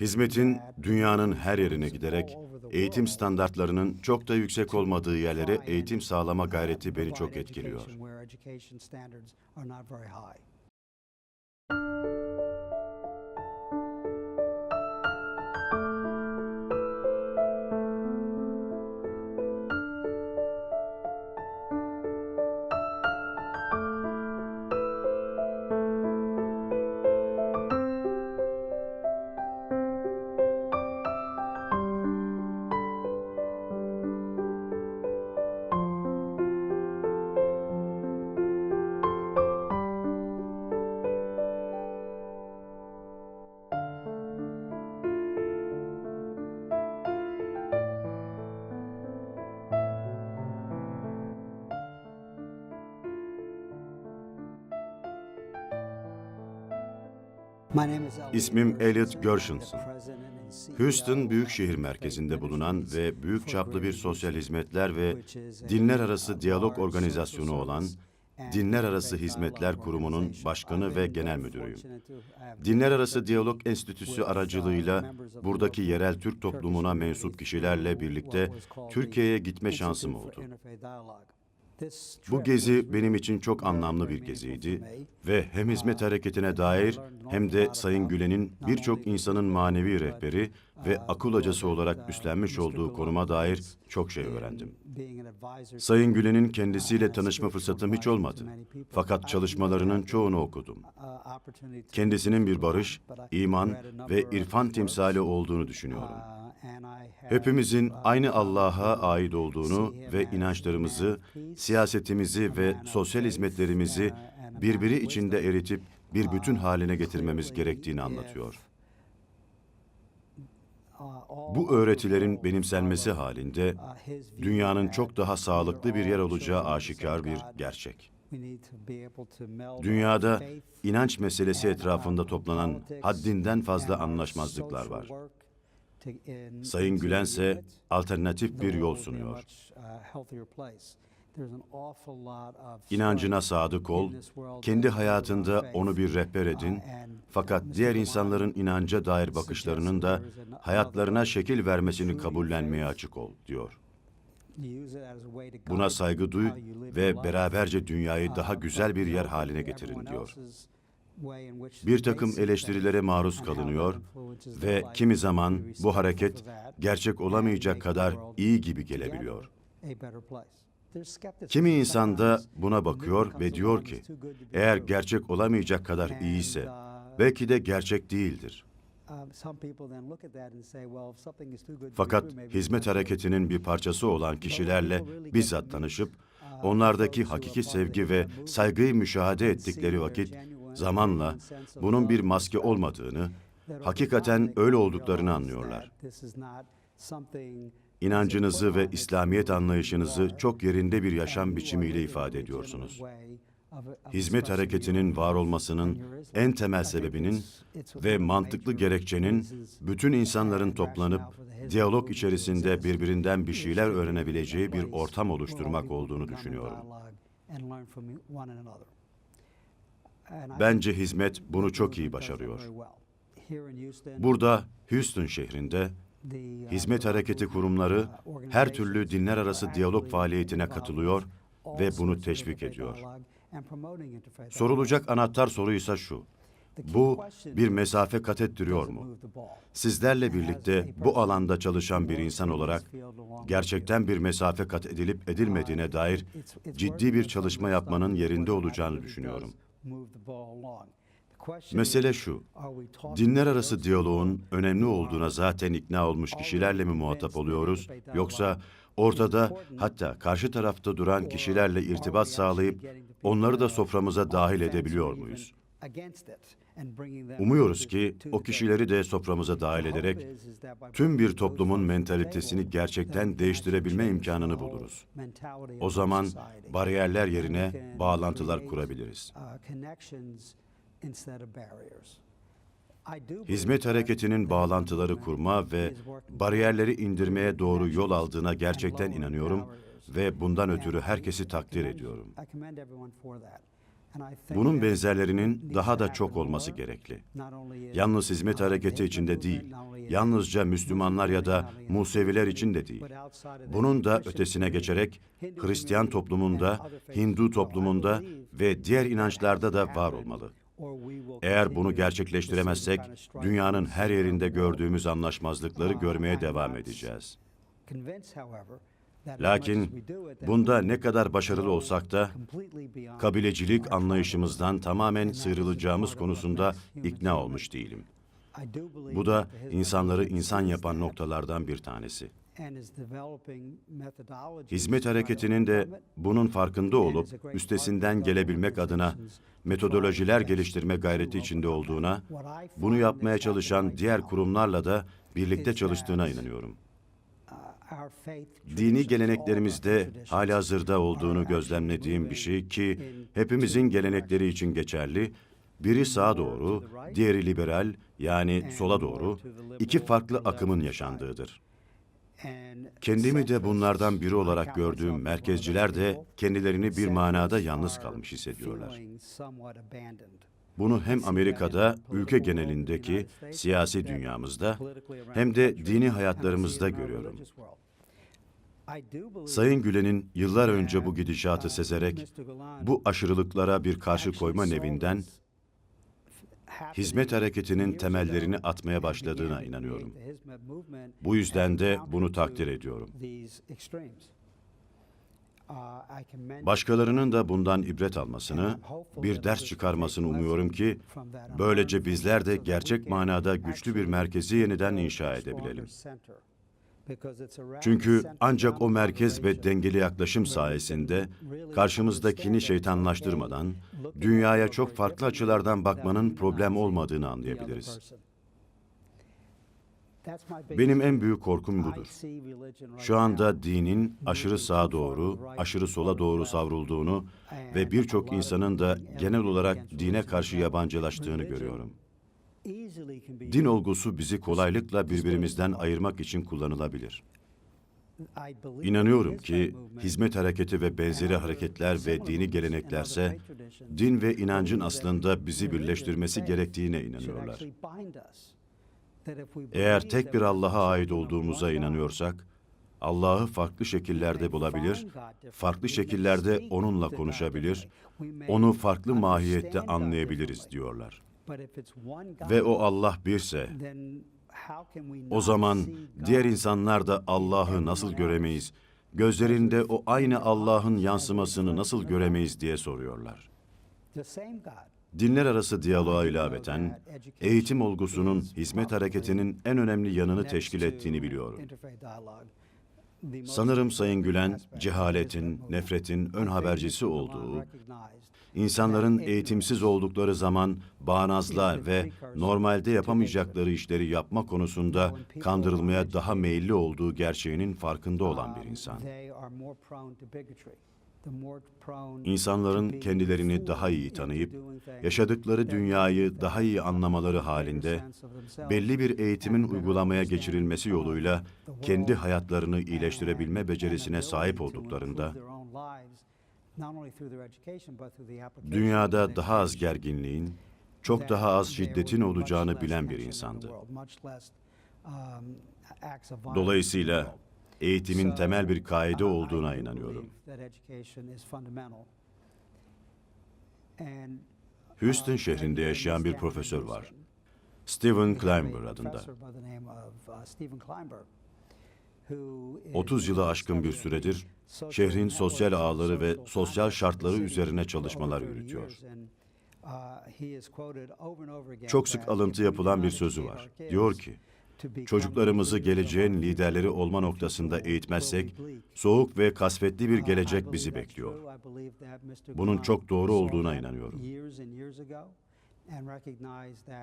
Hizmetin dünyanın her yerine giderek eğitim standartlarının çok da yüksek olmadığı yerlere eğitim sağlama gayreti beni çok etkiliyor. İsmim Elliot Gershenson. Houston Büyükşehir Merkezi'nde bulunan ve büyük çaplı bir sosyal hizmetler ve dinler arası diyalog organizasyonu olan Dinler Arası Hizmetler Kurumu'nun başkanı ve genel müdürüyüm. Dinler Arası Diyalog Enstitüsü aracılığıyla buradaki yerel Türk toplumuna mensup kişilerle birlikte Türkiye'ye gitme şansım oldu. Bu gezi benim için çok anlamlı bir geziydi ve hem hizmet hareketine dair hem de Sayın Gülen'in birçok insanın manevi rehberi ve akıl hocası olarak üstlenmiş olduğu konuma dair çok şey öğrendim. Sayın Gülen'in kendisiyle tanışma fırsatım hiç olmadı. Fakat çalışmalarının çoğunu okudum. Kendisinin bir barış, iman ve irfan timsali olduğunu düşünüyorum. Hepimizin aynı Allah'a ait olduğunu ve inançlarımızı, siyasetimizi ve sosyal hizmetlerimizi birbiri içinde eritip bir bütün haline getirmemiz gerektiğini anlatıyor. Bu öğretilerin benimsenmesi halinde dünyanın çok daha sağlıklı bir yer olacağı aşikar bir gerçek. Dünyada inanç meselesi etrafında toplanan haddinden fazla anlaşmazlıklar var. Sayın Gülen ise alternatif bir yol sunuyor. İnancına sadık ol, kendi hayatında onu bir rehber edin, fakat diğer insanların inanca dair bakışlarının da hayatlarına şekil vermesini kabullenmeye açık ol, diyor. Buna saygı duy ve beraberce dünyayı daha güzel bir yer haline getirin, diyor. Bir takım eleştirilere maruz kalınıyor ve kimi zaman bu hareket gerçek olamayacak kadar iyi gibi gelebiliyor. Kimi insan da buna bakıyor ve diyor ki, eğer gerçek olamayacak kadar iyiyse, belki de gerçek değildir. Fakat hizmet hareketinin bir parçası olan kişilerle bizzat tanışıp, onlardaki hakiki sevgi ve saygıyı müşahede ettikleri vakit, zamanla bunun bir maske olmadığını, hakikaten öyle olduklarını anlıyorlar. İnancınızı ve İslamiyet anlayışınızı çok yerinde bir yaşam biçimiyle ifade ediyorsunuz. Hizmet hareketinin var olmasının en temel sebebinin ve mantıklı gerekçenin bütün insanların toplanıp diyalog içerisinde birbirinden bir şeyler öğrenebileceği bir ortam oluşturmak olduğunu düşünüyorum. Bence hizmet bunu çok iyi başarıyor. Burada Houston şehrinde hizmet hareketi kurumları her türlü dinler arası diyalog faaliyetine katılıyor ve bunu teşvik ediyor. Sorulacak anahtar soru ise şu. Bu bir mesafe kat ettiriyor mu? Sizlerle birlikte bu alanda çalışan bir insan olarak gerçekten bir mesafe kat edilip edilmediğine dair ciddi bir çalışma yapmanın yerinde olacağını düşünüyorum. Mesele şu, dinler arası diyaloğun önemli olduğuna zaten ikna olmuş kişilerle mi muhatap oluyoruz, yoksa ortada hatta karşı tarafta duran kişilerle irtibat sağlayıp onları da soframıza dahil edebiliyor muyuz? Umuyoruz ki o kişileri de soframıza dahil ederek tüm bir toplumun mentalitesini gerçekten değiştirebilme imkanını buluruz. O zaman bariyerler yerine bağlantılar kurabiliriz. Hizmet hareketinin bağlantıları kurma ve bariyerleri indirmeye doğru yol aldığına gerçekten inanıyorum ve bundan ötürü herkesi takdir ediyorum. Bunun benzerlerinin daha da çok olması gerekli. Yalnız hizmet hareketi içinde değil, yalnızca Müslümanlar ya da Museviler için de değil. Bunun da ötesine geçerek Hristiyan toplumunda, Hindu toplumunda ve diğer inançlarda da var olmalı. Eğer bunu gerçekleştiremezsek, dünyanın her yerinde gördüğümüz anlaşmazlıkları görmeye devam edeceğiz. Lakin bunda ne kadar başarılı olsak da kabilecilik anlayışımızdan tamamen sıyrılacağımız konusunda ikna olmuş değilim. Bu da insanları insan yapan noktalardan bir tanesi. Hizmet hareketinin de bunun farkında olup üstesinden gelebilmek adına metodolojiler geliştirme gayreti içinde olduğuna, bunu yapmaya çalışan diğer kurumlarla da birlikte çalıştığına inanıyorum. Dini geleneklerimizde halihazırda olduğunu gözlemlediğim bir şey ki hepimizin gelenekleri için geçerli, biri sağa doğru, diğeri liberal yani sola doğru iki farklı akımın yaşandığıdır. Kendimi de bunlardan biri olarak gördüğüm merkezciler de kendilerini bir manada yalnız kalmış hissediyorlar. Bunu hem Amerika'da, ülke genelindeki siyasi dünyamızda hem de dini hayatlarımızda görüyorum. Sayın Gülen'in yıllar önce bu gidişatı sezerek bu aşırılıklara bir karşı koyma nevinden hizmet hareketinin temellerini atmaya başladığına inanıyorum. Bu yüzden de bunu takdir ediyorum. Başkalarının da bundan ibret almasını, bir ders çıkarmasını umuyorum ki böylece bizler de gerçek manada güçlü bir merkezi yeniden inşa edebilelim. Çünkü ancak o merkez ve dengeli yaklaşım sayesinde karşımızdakini şeytanlaştırmadan dünyaya çok farklı açılardan bakmanın problem olmadığını anlayabiliriz. Benim en büyük korkum budur. Şu anda dinin aşırı sağa doğru, aşırı sola doğru savrulduğunu ve birçok insanın da genel olarak dine karşı yabancılaştığını görüyorum. Din olgusu bizi kolaylıkla birbirimizden ayırmak için kullanılabilir. İnanıyorum ki hizmet hareketi ve benzeri hareketler ve dini geleneklerse din ve inancın aslında bizi birleştirmesi gerektiğine inanıyorlar. Eğer tek bir Allah'a ait olduğumuza inanıyorsak, Allah'ı farklı şekillerde bulabilir, farklı şekillerde onunla konuşabilir, onu farklı mahiyette anlayabiliriz diyorlar. Ve o Allah birse, o zaman diğer insanlar da Allah'ı nasıl göremeyiz, gözlerinde o aynı Allah'ın yansımasını nasıl göremeyiz diye soruyorlar. Dinler arası diyaloğa ilaveten, eğitim olgusunun hizmet hareketinin en önemli yanını teşkil ettiğini biliyorum. Sanırım Sayın Gülen, cehaletin, nefretin ön habercisi olduğu, insanların eğitimsiz oldukları zaman bağnazlığa ve normalde yapamayacakları işleri yapma konusunda kandırılmaya daha meyilli olduğu gerçeğinin farkında olan bir insan. İnsanların kendilerini daha iyi tanıyıp, yaşadıkları dünyayı daha iyi anlamaları halinde, belli bir eğitimin uygulamaya geçirilmesi yoluyla kendi hayatlarını iyileştirebilme becerisine sahip olduklarında, dünyada daha az gerginliğin, çok daha az şiddetin olacağını bilen bir insandı. Dolayısıyla eğitimin temel bir kaide olduğuna inanıyorum. Houston şehrinde yaşayan bir profesör var. Stephen Climber adında. 30 yılı aşkın bir süredir şehrin sosyal ağları ve sosyal şartları üzerine çalışmalar yürütüyor. Çok sık alıntı yapılan bir sözü var. Diyor ki, çocuklarımızı geleceğin liderleri olma noktasında eğitmezsek, soğuk ve kasvetli bir gelecek bizi bekliyor. Bunun çok doğru olduğuna inanıyorum.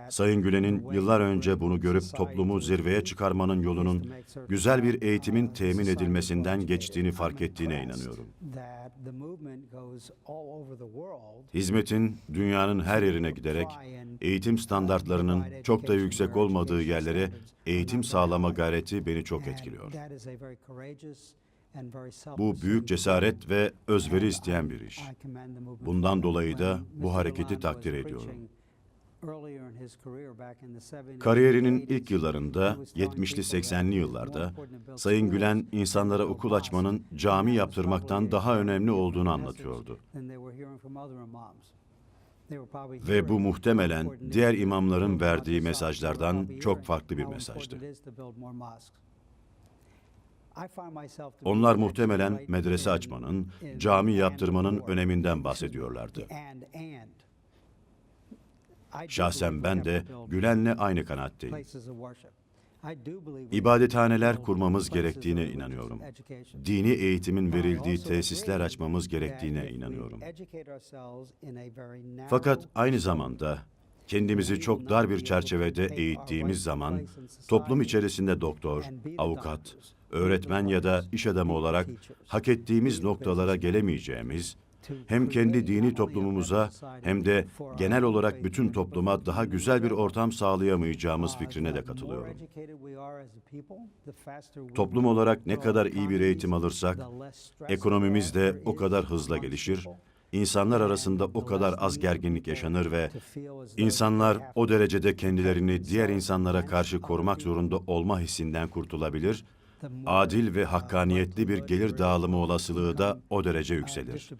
Sayın Gülen'in yıllar önce bunu görüp toplumu zirveye çıkarmanın yolunun güzel bir eğitimin temin edilmesinden geçtiğini fark ettiğine inanıyorum. Hizmetin dünyanın her yerine giderek eğitim standartlarının çok da yüksek olmadığı yerlere eğitim sağlama gayreti beni çok etkiliyor. Bu büyük cesaret ve özveri isteyen bir iş. Bundan dolayı da bu hareketi takdir ediyorum. Kariyerinin ilk yıllarında, 70'li 80'li yıllarda, Sayın Gülen insanlara okul açmanın cami yaptırmaktan daha önemli olduğunu anlatıyordu. Ve bu muhtemelen diğer imamların verdiği mesajlardan çok farklı bir mesajdı. Onlar muhtemelen medrese açmanın, cami yaptırmanın öneminden bahsediyorlardı. Şahsen ben de Gülen'le aynı kanaatteyim. İbadethaneler kurmamız gerektiğine inanıyorum. Dini eğitimin verildiği tesisler açmamız gerektiğine inanıyorum. Fakat aynı zamanda kendimizi çok dar bir çerçevede eğittiğimiz zaman toplum içerisinde doktor, avukat, öğretmen ya da iş adamı olarak hak ettiğimiz noktalara gelemeyeceğimiz, hem kendi dini toplumumuza hem de genel olarak bütün topluma daha güzel bir ortam sağlayamayacağımız fikrine de katılıyorum. Toplum olarak ne kadar iyi bir eğitim alırsak, ekonomimiz de o kadar hızla gelişir, insanlar arasında o kadar az gerginlik yaşanır ve insanlar o derecede kendilerini diğer insanlara karşı korumak zorunda olma hissinden kurtulabilir, adil ve hakkaniyetli bir gelir dağılımı olasılığı da o derece yükselir.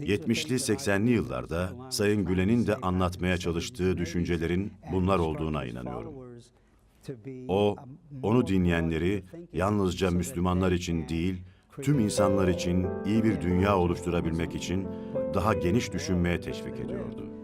70'li 80'li yıllarda Sayın Gülen'in de anlatmaya çalıştığı düşüncelerin bunlar olduğuna inanıyorum. O, onu dinleyenleri yalnızca Müslümanlar için değil, tüm insanlar için iyi bir dünya oluşturabilmek için daha geniş düşünmeye teşvik ediyordu.